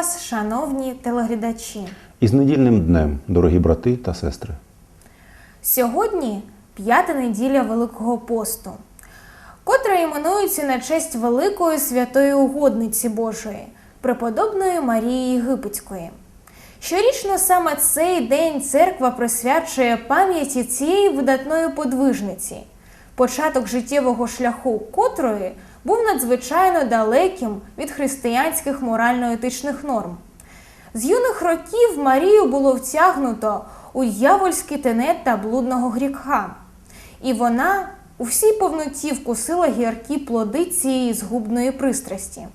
Вас, шановні телеглядачі. Із недільним днем, дорогі брати та сестри. Сьогодні п'ята неділя Великого посту, котра іменується на честь Великої святої угодниці Божої, преподобної Марії Єгипетської. Щорічно саме цей день церква присвячує пам'яті цієї видатної подвижниці, початок життєвого шляху котрої був надзвичайно далеким від християнських морально-етичних норм. З юних років Марію було втягнуто у дьявольський тенет та блудного гріха, і вона у всій повноті вкусила гіркі плоди цієї згубної пристрасті.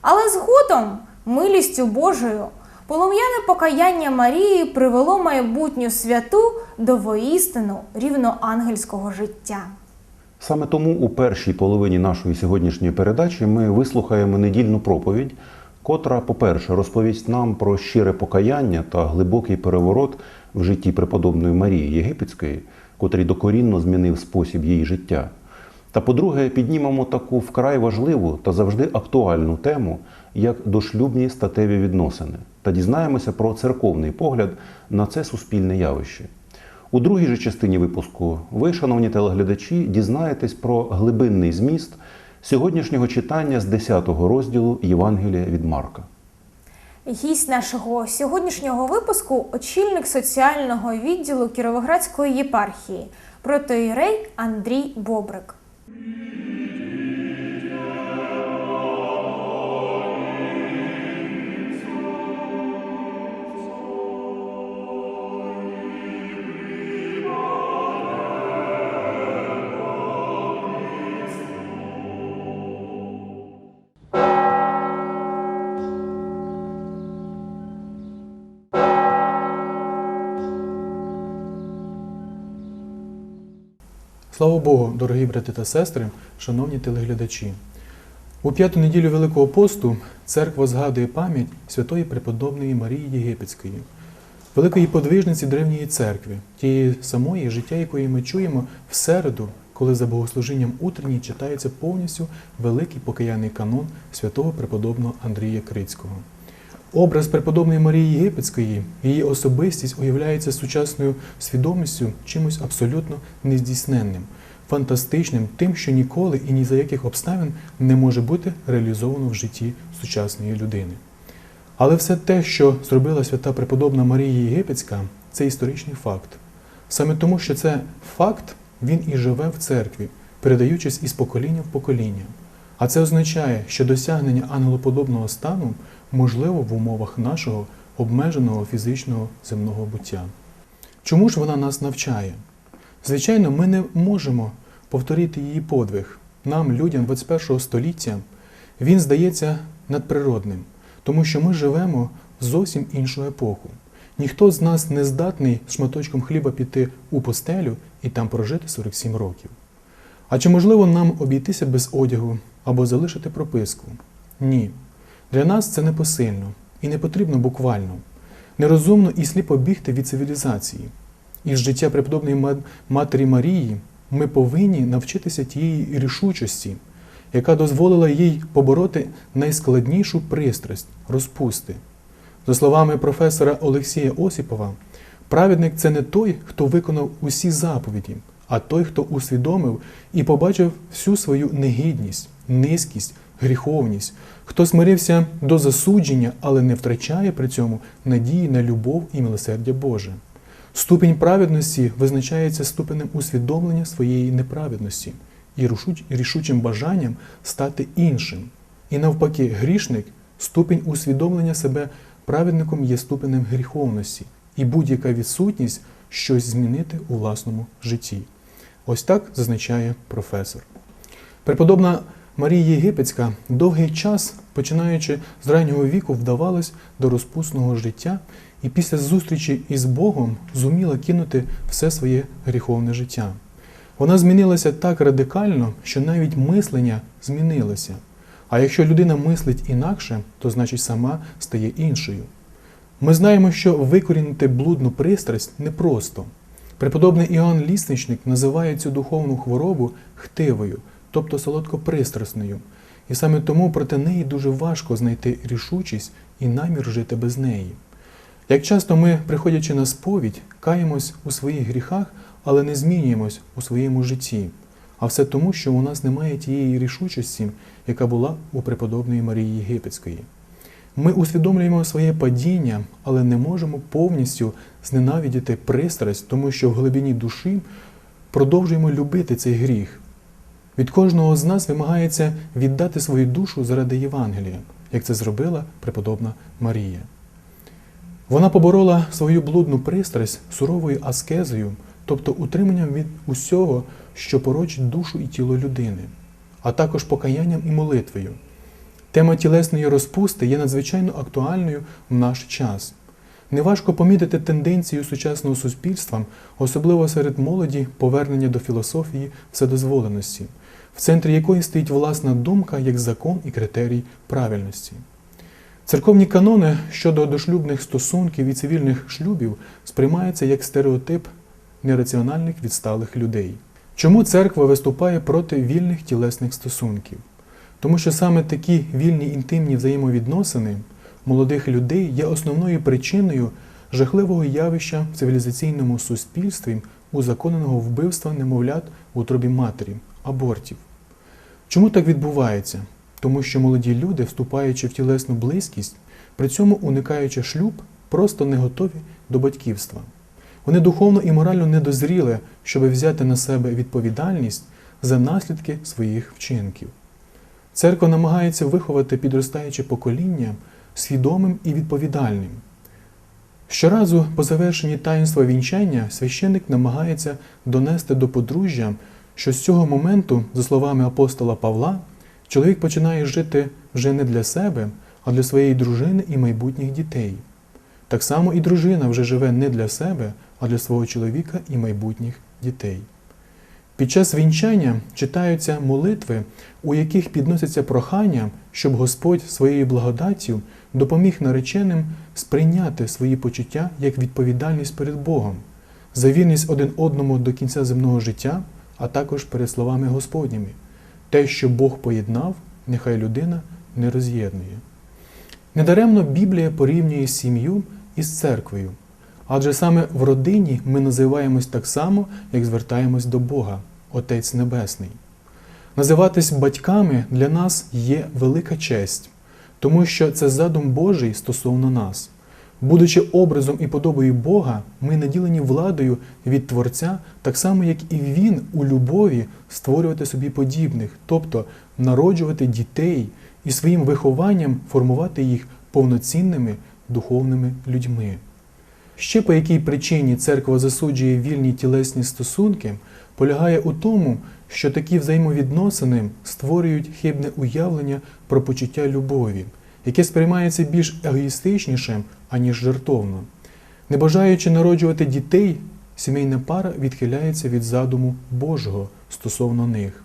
Але згодом, милістю Божою, полум'яне покаяння Марії привело майбутню святу до воістину рівноангельського життя. Саме тому у першій половині нашої сьогоднішньої передачі ми вислухаємо недільну проповідь, котра, по-перше, розповість нам про щире покаяння та глибокий переворот в житті преподобної Марії Єгипетської, котрий докорінно змінив спосіб її життя. Та по-друге, піднімемо таку вкрай важливу та завжди актуальну тему, як дошлюбні статеві відносини, та дізнаємося про церковний погляд на це суспільне явище. У другій же частині випуску ви, шановні телеглядачі, дізнаєтесь про глибинний зміст сьогоднішнього читання з 10 розділу Євангелія від Марка. Гість нашого сьогоднішнього випуску очільник соціального відділу Кіровоградської єпархії, протоїрей Андрій Бобрик. Слава Богу, дорогі брати та сестри, шановні телеглядачі. У п'яту неділю Великого посту церква згадує пам'ять святої преподобної Марії Єгипетської, великої подвижниці древньої церкви, тієї самої життя, якої ми чуємо в середу, коли за богослужінням утренній читається повністю великий покаянний канон святого преподобного Андрія Крицького. Образ преподобної Марії Єгипетської, її особистість уявляється сучасною свідомістю чимось абсолютно нездійсненним, фантастичним, тим, що ніколи і ні за яких обставин не може бути реалізовано в житті сучасної людини. Але все те, що зробила свята преподобна Марія Єгипетська, це історичний факт. Саме тому, що це факт, він і живе в церкві, передаючись із покоління в покоління. А це означає, що досягнення ангелоподобного стану можливо в умовах нашого обмеженого фізичного земного буття. Чому ж вона нас навчає? Звичайно, ми не можемо повторити її подвиг. Нам, людям 21 століття, він здається надприродним, тому що ми живемо в зовсім іншу епоху. Ніхто з нас не здатний шматочком хліба піти у постелю і там прожити 47 років. А чи можливо нам обійтися без одягу або залишити прописку? Ні. Для нас це непосильно і не потрібно буквально. Нерозумно і сліпо бігти від цивілізації. Із життя преподобної Матері Марії ми повинні навчитися тієї рішучості, яка дозволила їй побороти найскладнішу пристрасть розпусти. За словами професора Олексія Осіпова, праведник це не той, хто виконав усі заповіді, а той, хто усвідомив і побачив всю свою негідність, низькість, гріховність, хто смирився до засудження, але не втрачає при цьому надії на любов і милосердя Боже. Ступінь праведності визначається ступенем усвідомлення своєї неправедності і рішучим бажанням стати іншим. І навпаки, грішник, ступінь усвідомлення себе праведником є ступенем гріховності, і будь-яка відсутність щось змінити у власному житті. Ось так зазначає професор. Преподобна Марія Єгипетська довгий час, починаючи з раннього віку, вдавалась до розпусного життя і після зустрічі із Богом зуміла кинути все своє гріховне життя. Вона змінилася так радикально, що навіть мислення змінилося. А якщо людина мислить інакше, то значить сама стає іншою. Ми знаємо, що викорінити блудну пристрасть непросто. Преподобний Іоанн Лісничник називає цю духовну хворобу хтивою, тобто солодкопристрасною. і саме тому проти неї дуже важко знайти рішучість і намір жити без неї. Як часто ми, приходячи на сповідь, каємось у своїх гріхах, але не змінюємось у своєму житті, а все тому, що у нас немає тієї рішучості, яка була у преподобної Марії Єгипетської. Ми усвідомлюємо своє падіння, але не можемо повністю зненавидіти пристрасть, тому що в глибині душі продовжуємо любити цей гріх. Від кожного з нас вимагається віддати свою душу заради Євангелія, як це зробила преподобна Марія. Вона поборола свою блудну пристрасть суровою аскезою, тобто утриманням від усього, що порочить душу і тіло людини, а також покаянням і молитвою. Тема тілесної розпусти є надзвичайно актуальною в наш час. Неважко помітити тенденцію сучасного суспільства, особливо серед молоді, повернення до філософії вседозволеності, в центрі якої стоїть власна думка як закон і критерій правильності. Церковні канони щодо дошлюбних стосунків і цивільних шлюбів сприймаються як стереотип нераціональних відсталих людей. Чому церква виступає проти вільних тілесних стосунків? Тому що саме такі вільні інтимні взаємовідносини молодих людей є основною причиною жахливого явища в цивілізаційному суспільстві узаконеного вбивства немовлят у утробі матері абортів. Чому так відбувається? Тому що молоді люди, вступаючи в тілесну близькість, при цьому уникаючи шлюб, просто не готові до батьківства. Вони духовно і морально не дозріли, щоб взяти на себе відповідальність за наслідки своїх вчинків. Церква намагається виховати підростаюче покоління свідомим і відповідальним. Щоразу по завершенні таїнства вінчання священник намагається донести до подружжя, що з цього моменту, за словами апостола Павла, чоловік починає жити вже не для себе, а для своєї дружини і майбутніх дітей. Так само і дружина вже живе не для себе, а для свого чоловіка і майбутніх дітей. Під час вінчання читаються молитви, у яких підносяться прохання, щоб Господь своєю благодаттю допоміг нареченим сприйняти свої почуття як відповідальність перед Богом, за вірність один одному до кінця земного життя, а також перед словами Господніми. Те, що Бог поєднав, нехай людина не роз'єднує. Недаремно Біблія порівнює сім'ю із церквою, адже саме в родині ми називаємось так само, як звертаємось до Бога, Отець Небесний. Називатись батьками для нас є велика честь, тому що це задум Божий стосовно нас. Будучи образом і подобою Бога, ми наділені владою від Творця, так само, як і Він у любові створювати собі подібних, тобто народжувати дітей і своїм вихованням формувати їх повноцінними духовними людьми. Ще по якій причині церква засуджує вільні тілесні стосунки, полягає у тому, що такі взаємовідносини створюють хибне уявлення про почуття любові, яке сприймається більш егоїстичнішим, аніж жертовно. Не бажаючи народжувати дітей, сімейна пара відхиляється від задуму Божого стосовно них.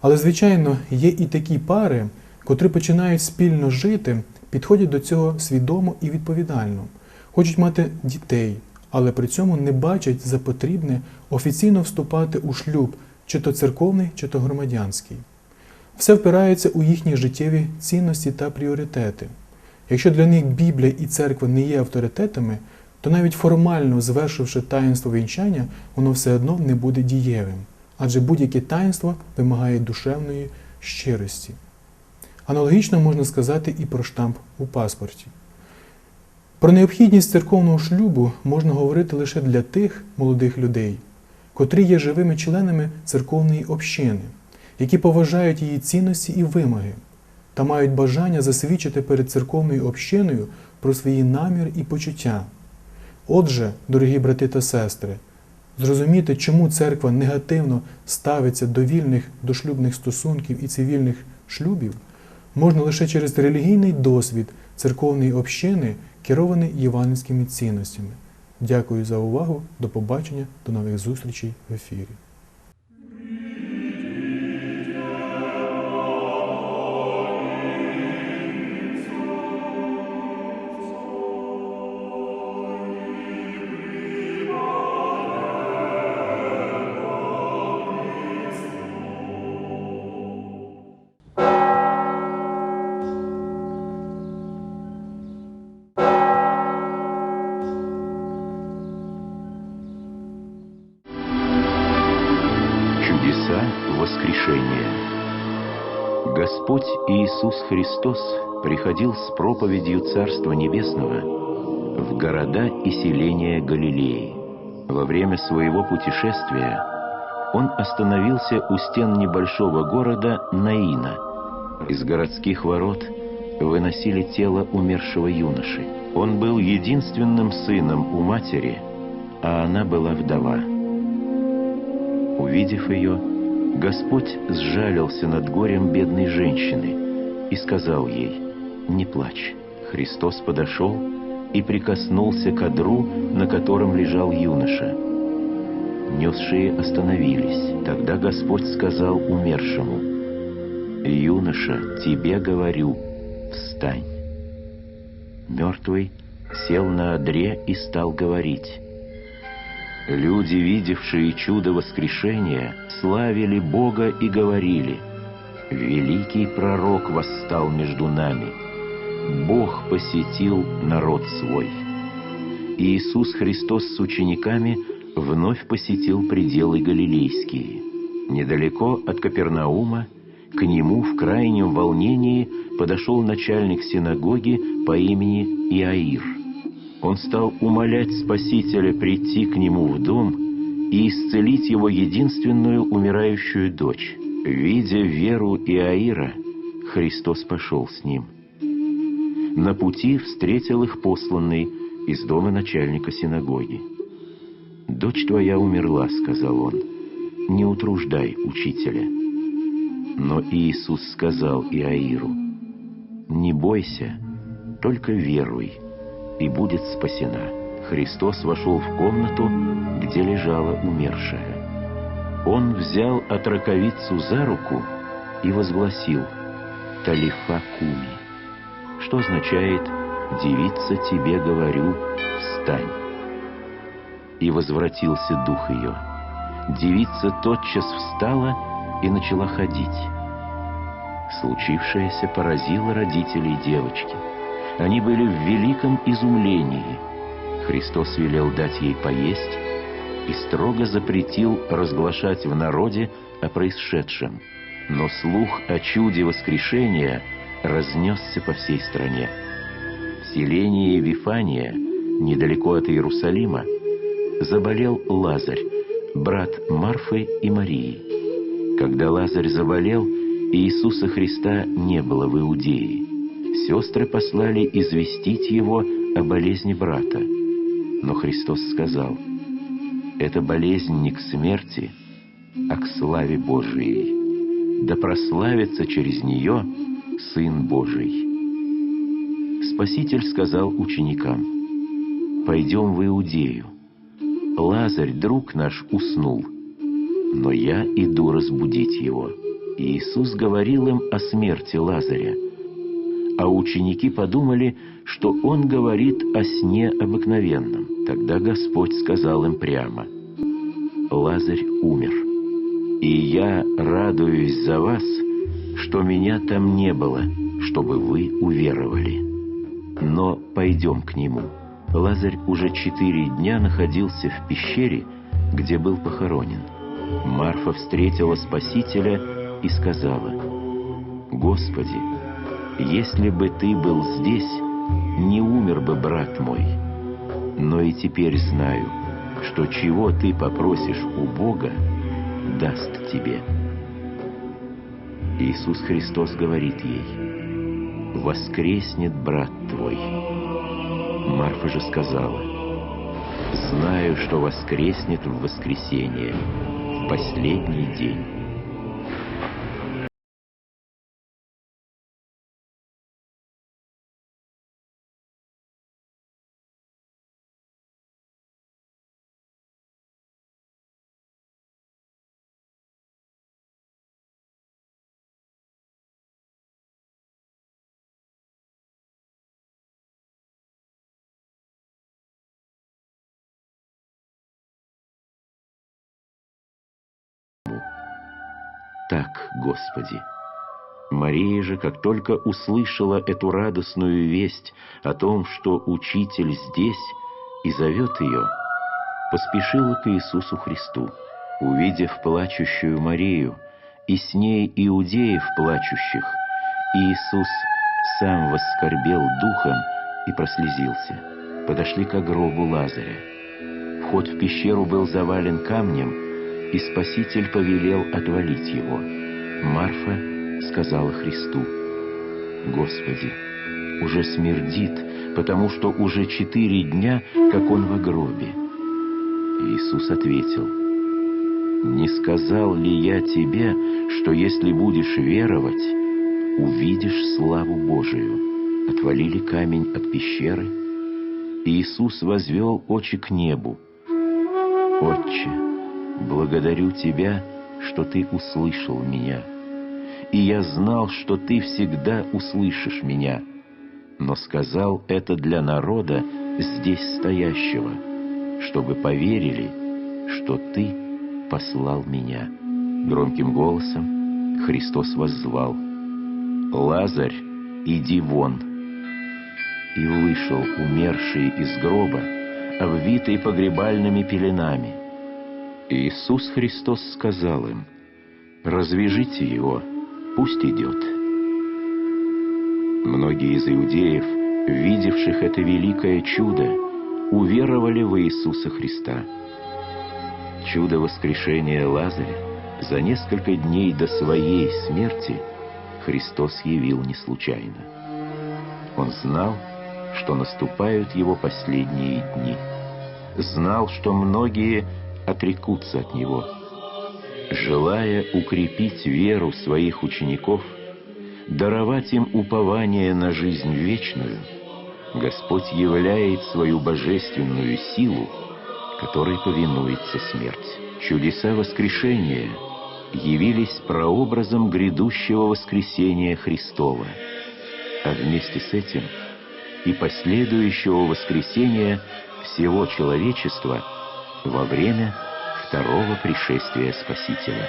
Але, звичайно, є і такі пари, котрі починають спільно жити, підходять до цього свідомо і відповідально, хочуть мати дітей, але при цьому не бачать за потрібне офіційно вступати у шлюб, чи то церковний, чи то громадянський. Все впирається у їхні життєві цінності та пріоритети. Якщо для них Біблія і церква не є авторитетами, то навіть формально звершивши таїнство вінчання, воно все одно не буде дієвим, адже будь-яке таїнство вимагає душевної щирості. Аналогічно можна сказати і про штамп у паспорті. Про необхідність церковного шлюбу можна говорити лише для тих молодих людей, котрі є живими членами церковної общини, які поважають її цінності і вимоги та мають бажання засвідчити перед церковною общиною про свої наміри і почуття. Отже, дорогі брати та сестри, зрозуміти, чому церква негативно ставиться до вільних дошлюбних стосунків і цивільних шлюбів, можна лише через релігійний досвід церковної общини, керований євангельськими цінностями. Дякую за увагу. До побачення, до нових зустрічей в ефірі. Воскрешения. Господь Иисус Христос приходил с проповедью Царства Небесного в города и селения Галилеи. Во время своего путешествия он остановился у стен небольшого города Наина. Из городских ворот выносили тело умершего юноши. Он был единственным сыном у матери, а она была вдова. Увидев ее, Господь сжалился над горем бедной женщины и сказал ей, «Не плачь». Христос подошел и прикоснулся к одру, на котором лежал юноша. Несшие остановились. Тогда Господь сказал умершему, «Юноша, тебе говорю, встань». Мертвый сел на одре и стал говорить. Люди, видевшие чудо воскрешения, славили Бога и говорили, «Великий пророк восстал между нами, Бог посетил народ свой». Иисус Христос с учениками вновь посетил пределы Галилейские. Недалеко от Капернаума к нему в крайнем волнении подошел начальник синагоги по имени Иаир. Он стал умолять Спасителя прийти к нему в дом и исцелить его единственную умирающую дочь. Видя веру Иаира, Христос пошел с ним. На пути встретил их посланный из дома начальника синагоги. «Дочь твоя умерла», — сказал он, — «не утруждай учителя». Но Иисус сказал Иаиру, «Не бойся, только веруй, и будет спасена». Христос вошел в комнату, где лежала умершая. Он взял отраковицу за руку и возгласил «Талифа куми», что означает «Девица, тебе говорю, встань». И возвратился дух ее. Девица тотчас встала и начала ходить. Случившееся поразило родителей девочки. Они были в великом изумлении. Христос велел дать ей поесть и строго запретил разглашать в народе о происшедшем. Но слух о чуде воскрешения разнесся по всей стране. В селении Вифания, недалеко от Иерусалима, заболел Лазарь, брат Марфы и Марии. Когда Лазарь заболел, Иисуса Христа не было в Иудее. Сестры послали известить его о болезни брата. Но Христос сказал, «Эта болезнь не к смерти, а к славе Божией. Да прославится через нее Сын Божий». Спаситель сказал ученикам, «Пойдем в Иудею. Лазарь, друг наш, уснул, но я иду разбудить его». Иисус говорил им о смерти Лазаря, а ученики подумали, что он говорит о сне обыкновенном. Тогда Господь сказал им прямо, «Лазарь умер, и я радуюсь за вас, что меня там не было, чтобы вы уверовали. Но пойдем к нему». Лазарь уже четыре дня находился в пещере, где был похоронен. Марфа встретила Спасителя и сказала, «Господи, если бы Ты был здесь, не умер бы брат мой. Но и теперь знаю, что чего Ты попросишь у Бога, даст Тебе». Иисус Христос говорит ей, «Воскреснет брат твой». Марфа же сказала, «Знаю, что воскреснет в воскресенье, в последний день». Так, Господи. Мария же, как только услышала эту радостную весть о том, что Учитель здесь и зовет ее, поспешила к Иисусу Христу. Увидев плачущую Марию и с ней иудеев плачущих. Иисус сам воскорбел духом и прослезился. Подошли к гробу Лазаря. Вход в пещеру был завален камнем, и Спаситель повелел отвалить его. Марфа сказала Христу, «Господи, уже смердит, потому что уже четыре дня, как он в гробе». Иисус ответил, «Не сказал ли я тебе, что если будешь веровать, увидишь славу Божию?» Отвалили камень от пещеры. Иисус возвел очи к небу. «Отче, благодарю Тебя, что Ты услышал меня. И я знал, что Ты всегда услышишь меня, но сказал это для народа здесь стоящего, чтобы поверили, что Ты послал меня». Громким голосом Христос воззвал, «Лазарь, иди вон!» И вышел умерший из гроба, обвитый погребальными пеленами. Иисус Христос сказал им, «Развяжите его, пусть идет». Многие из иудеев, видевших это великое чудо, уверовали в Иисуса Христа. Чудо воскрешения Лазаря за несколько дней до своей смерти Христос явил не случайно. Он знал, что наступают его последние дни. Знал, что многие отрекутся от него. Желая укрепить веру своих учеников, даровать им упование на жизнь вечную, Господь являет свою божественную силу, которой повинуется смерть. Чудеса воскрешения явились прообразом грядущего воскресения Христова, а вместе с этим и последующего воскресения всего человечества во время второго пришествия Спасителя.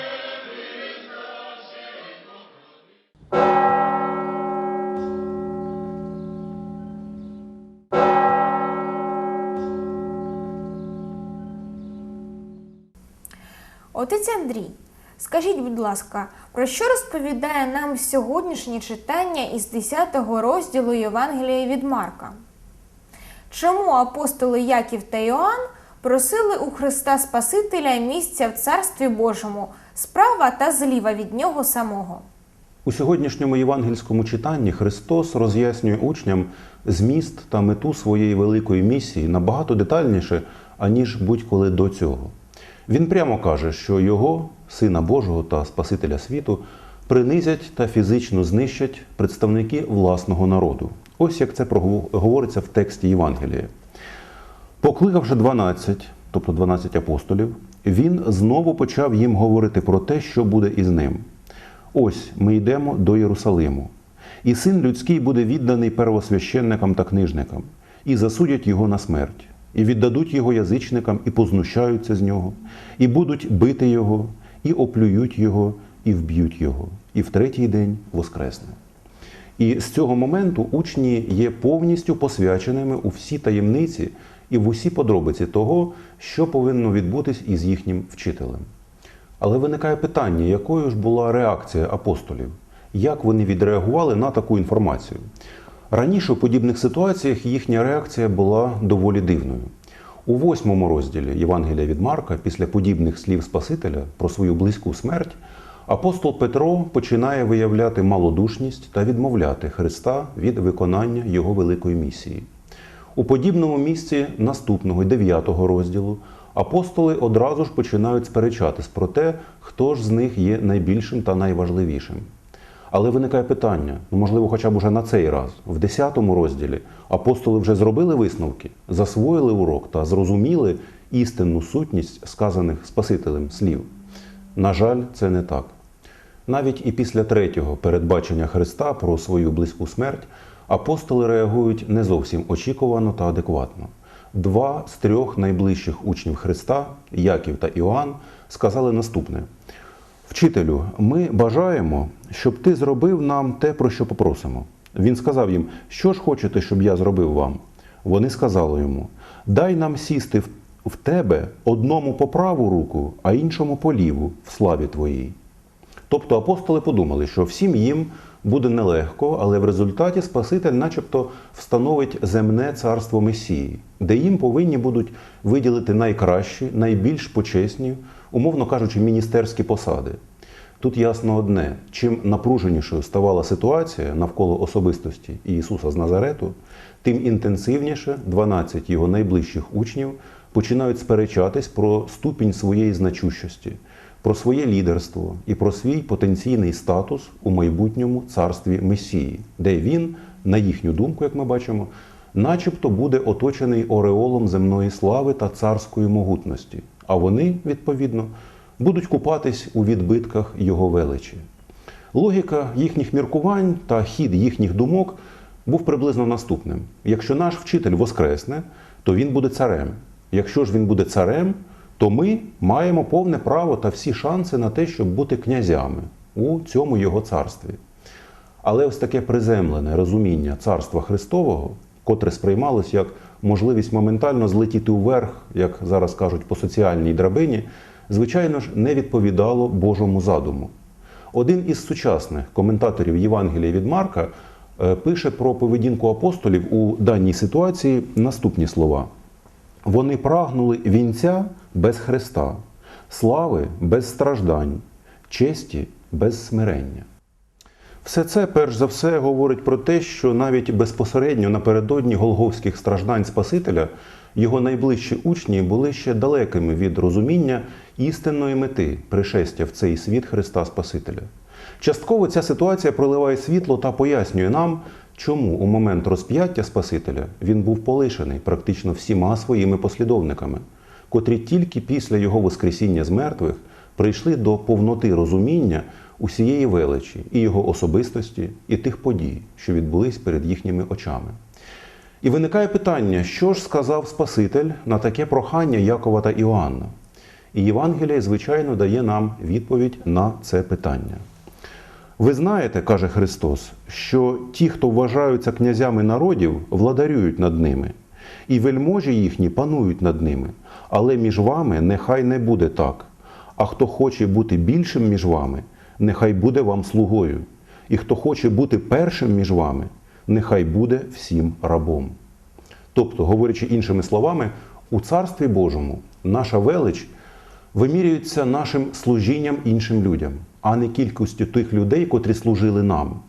Отець Андрій, скажіть, будь ласка, про що розповідає нам сьогоднішнє читання із 10 розділу Євангелія від Марка? Чому апостоли Яків та Йоанн просили у Христа Спасителя місця в Царстві Божому справа та зліва від нього самого? У сьогоднішньому євангельському читанні Христос роз'яснює учням зміст та мету своєї великої місії набагато детальніше, аніж будь-коли до цього. Він прямо каже, що його, Сина Божого та Спасителя світу, принизять та фізично знищать представники власного народу. Ось як це говориться в тексті Євангелія. Покликавши 12, тобто 12 апостолів, він знову почав їм говорити про те, що буде із ним. Ось ми йдемо до Єрусалиму, і син людський буде відданий первосвященникам та книжникам, і засудять його на смерть, і віддадуть його язичникам, і познущаються з нього, і будуть бити його, і оплюють його, і вб'ють його, і в третій день воскресне. І з цього моменту учні є повністю посвяченими у всі таємниці і в усі подробиці того, що повинно відбутись із їхнім вчителем. Але виникає питання, якою ж була реакція апостолів? Як вони відреагували на таку інформацію? Раніше в подібних ситуаціях їхня реакція була доволі дивною. У восьмому розділі Євангелія від Марка, після подібних слів Спасителя про свою близьку смерть, апостол Петро починає виявляти малодушність та відмовляти Христа від виконання його великої місії. У подібному місці наступного дев'ятого розділу апостоли одразу ж починають сперечатись про те, хто ж з них є найбільшим та найважливішим. Але виникає питання: ну можливо, хоча б уже на цей раз, в 10 розділі, апостоли вже зробили висновки, засвоїли урок та зрозуміли істинну сутність сказаних Спасителем слів. На жаль, це не так. Навіть і після третього передбачення Христа про свою близьку смерть апостоли реагують не зовсім очікувано та адекватно. Два з трьох найближчих учнів Христа, Яків та Іоанн, сказали наступне: Вчителю, ми бажаємо, щоб ти зробив нам те, про що попросимо. Він сказав їм, що ж хочете, щоб я зробив вам? Вони сказали йому: Дай нам сісти в- тебе одному по праву руку, а іншому по ліву в славі твоїй. Тобто апостоли подумали, що всім їм буде нелегко, але в результаті Спаситель, начебто, встановить земне царство Месії, де їм повинні будуть виділити найкращі, найбільш почесні, умовно кажучи, міністерські посади. Тут ясно одне: чим напруженішою ставала ситуація навколо особистості Ісуса з Назарету, тим інтенсивніше 12 його найближчих учнів починають сперечатись про ступінь своєї значущості, про своє лідерство і про свій потенційний статус у майбутньому царстві Месії, де він, на їхню думку, як ми бачимо, начебто буде оточений ореолом земної слави та царської могутності, а вони, відповідно, будуть купатись у відбитках його величі. Логіка їхніх міркувань та хід їхніх думок був приблизно наступним: якщо наш вчитель воскресне, то він буде царем. Якщо ж він буде царем, то ми маємо повне право та всі шанси на те, щоб бути князями у цьому його царстві. Але ось таке приземлене розуміння царства Христового, котре сприймалось як можливість моментально злетіти вверх, як зараз кажуть, по соціальній драбині, звичайно ж, не відповідало Божому задуму. Один із сучасних коментаторів Євангелія від Марка е, пише про поведінку апостолів у даній ситуації наступні слова: вони прагнули вінця без Христа, слави без страждань, честі без смирення. Все це, перш за все, говорить про те, що навіть безпосередньо напередодні голговських страждань Спасителя його найближчі учні були ще далекими від розуміння істинної мети пришестя в цей світ Христа Спасителя. Частково ця ситуація проливає світло та пояснює нам, чому у момент розп'яття Спасителя він був полишений практично всіма своїми послідовниками, котрі тільки після його Воскресіння з мертвих прийшли до повноти розуміння усієї величі і його особистості, і тих подій, що відбулись перед їхніми очами. І виникає питання, що ж сказав Спаситель на таке прохання Якова та Іоанна? І Євангеліє, звичайно, дає нам відповідь на це питання. Ви знаєте, каже Христос, що ті, хто вважаються князями народів, владарюють над ними, і вельможі їхні панують над ними. Але між вами нехай не буде так. А хто хоче бути більшим між вами, нехай буде вам слугою. І хто хоче бути першим між вами, нехай буде всім рабом. Тобто, говорячи іншими словами, у Царстві Божому наша велич вимірюється нашим служінням іншим людям, а не кількістю тих людей, котрі служили нам.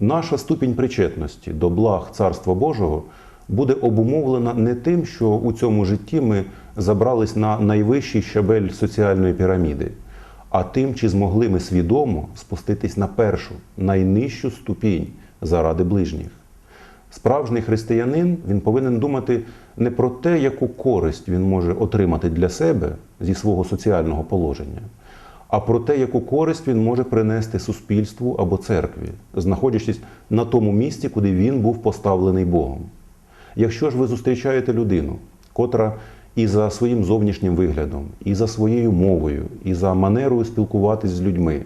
Наша ступінь причетності до благ Царства Божого буде обумовлена не тим, що у цьому житті ми забрались на найвищий щабель соціальної піраміди, а тим, чи змогли ми свідомо спуститись на першу, найнижчу ступінь заради ближніх. Справжній християнин він повинен думати не про те, яку користь він може отримати для себе зі свого соціального положення, а про те, яку користь він може принести суспільству або церкві, знаходячись на тому місці, куди він був поставлений Богом. Якщо ж ви зустрічаєте людину, котра і за своїм зовнішнім виглядом, і за своєю мовою, і за манерою спілкуватись з людьми,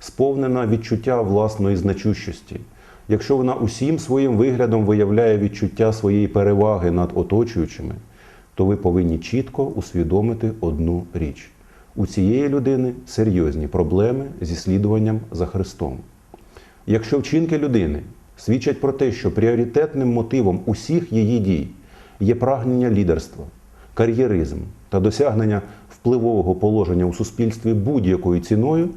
сповнена відчуття власної значущості, якщо вона усім своїм виглядом виявляє відчуття своєї переваги над оточуючими, то ви повинні чітко усвідомити одну річ: у цієї людини серйозні проблеми зі слідуванням за Христом. Якщо вчинки людини свідчать про те, що пріоритетним мотивом усіх її дій є прагнення лідерства, кар'єризм та досягнення впливового положення у суспільстві будь-якою ціною,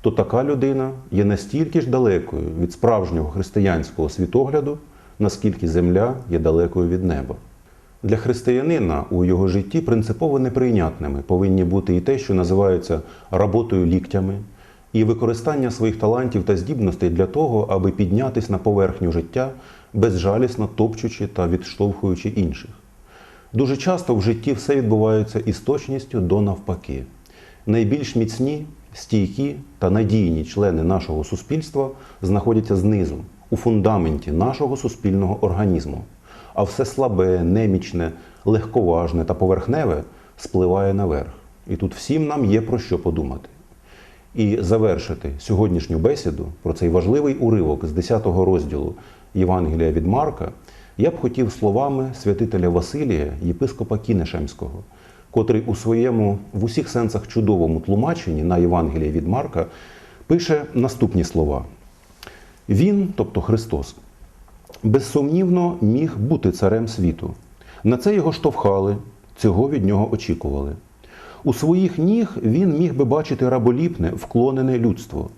то така людина є настільки ж далекою від справжнього християнського світогляду, наскільки земля є далекою від неба. Для християнина у його житті принципово неприйнятними повинні бути і те, що називається роботою ліктями, і використання своїх талантів та здібностей для того, аби піднятись на поверхню життя, безжалісно топчучи та відштовхуючи інших. Дуже часто в житті все відбувається із точністю до навпаки. Найбільш міцні, стійкі та надійні члени нашого суспільства знаходяться знизу, у фундаменті нашого суспільного організму. А все слабе, немічне, легковажне та поверхневе спливає наверх. І тут всім нам є про що подумати. І завершити сьогоднішню бесіду про цей важливий уривок з 10 розділу Євангелія від Марка я б хотів словами святителя Василія, єпископа Кінешемського, котрий у своєму в усіх сенсах чудовому тлумаченні на Євангелія від Марка пише наступні слова: Він, тобто Христос, безсумнівно міг бути царем світу. На це його штовхали, цього від нього очікували. У своїх ніг він міг би бачити раболіпне, вклонене людство,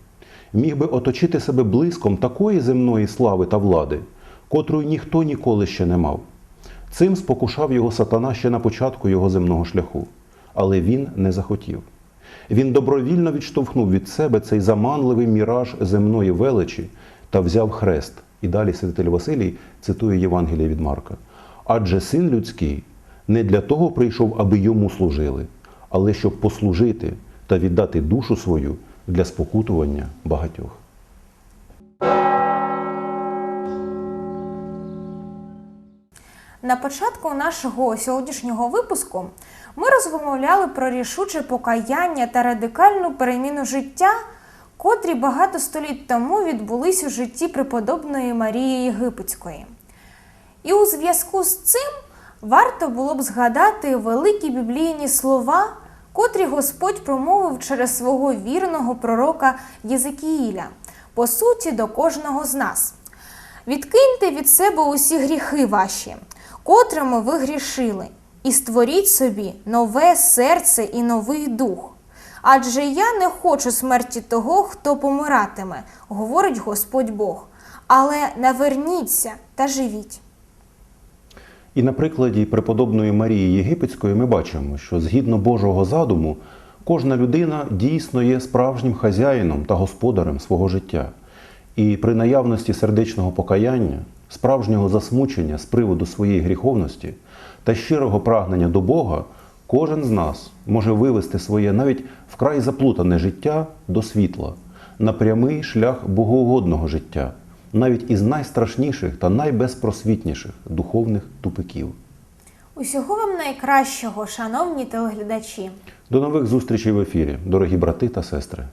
міг би оточити себе блиском такої земної слави та влади, котрої ніхто ніколи ще не мав. Цим спокушав його сатана ще на початку його земного шляху, але він не захотів. Він добровільно відштовхнув від себе цей заманливий міраж земної величі та взяв хрест. І далі святитель Василій цитує Євангеліє від Марка. Адже син людський не для того прийшов, аби йому служили, але щоб послужити та віддати душу свою для спокутування багатьох. На початку нашого сьогоднішнього випуску ми розмовляли про рішуче покаяння та радикальну переміну життя, котрі багато століть тому відбулись у житті преподобної Марії Єгипетської. І у зв'язку з цим варто було б згадати великі біблійні слова, котрі Господь промовив через свого вірного пророка Єзекіїля, по суті, до кожного з нас. Відкиньте від себе усі гріхи ваші, котрими ви грішили, і створіть собі нове серце і новий дух. Адже я не хочу смерті того, хто помиратиме, говорить Господь Бог. Але наверніться та живіть. І на прикладі преподобної Марії Єгипетської ми бачимо, що згідно Божого задуму, кожна людина дійсно є справжнім хазяїном та господарем свого життя. І при наявності сердечного покаяння, справжнього засмучення з приводу своєї гріховності та щирого прагнення до Бога, кожен з нас може вивести своє навіть вкрай заплутане життя до світла, на прямий шлях богоугодного життя, навіть із найстрашніших та найбезпросвітніших духовних тупиків. Усього вам найкращого, шановні телеглядачі! До нових зустрічей в ефірі, дорогі брати та сестри.